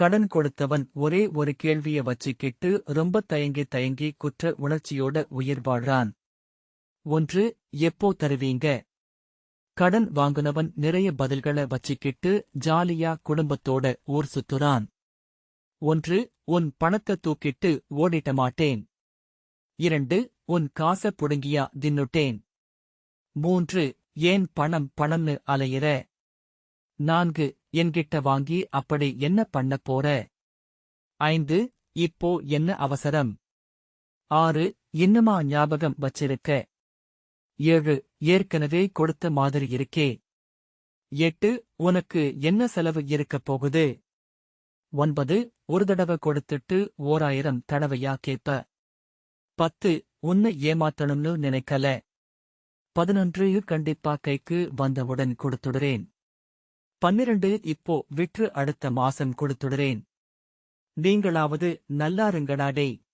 கடன் கொடுத்தவன் ஒரே ஒரு கேள்விய வச்சுக்கிட்டு ரொம்ப தயங்கி தயங்கி குற்ற உணர்ச்சியோட உயிர் வாழ்றான். ஒன்று எப்போ தருவீங்க? கடன் வாங்குனவன் நிறைய பதில்களை வச்சுக்கிட்டு ஜாலியா குடும்பத்தோட ஊர் சுத்துறான். ஒன்று உன் பணத்தை தூக்கிட்டு ஓடிட்ட மாட்டேன். இரண்டு உன் காச புடுங்கியா தின்னுட்டேன். மூன்று ஏன் பணம் பணம்னு அலையிற? நான்கு என்கிட்ட வாங்கி அப்படி என்ன பண்ண போற? ஐந்து இப்போ என்ன அவசரம்? ஆறு இன்னுமா ஞாபகம் வச்சிருக்க? ஏழு ஏற்கனவே கொடுத்த மாதிரி இருக்கே. எட்டு உனக்கு என்ன செலவு இருக்கப் போகுது? ஒன்பது ஒரு தடவை கொடுத்துட்டு ஓராயிரம் தடவையா கேப்ப? பத்து உன்னை ஏமாத்தணும்னு நினைக்கல? பதினொன்று கண்டிப்பா கைக்கு வந்தவுடன் கொடுத்துடுறேன். பன்னிரண்டு இப்போ விற்று அடுத்த மாசம் கொடுத்துடுறேன். நீங்களாவது நல்லாருங்கடாடே டேய்.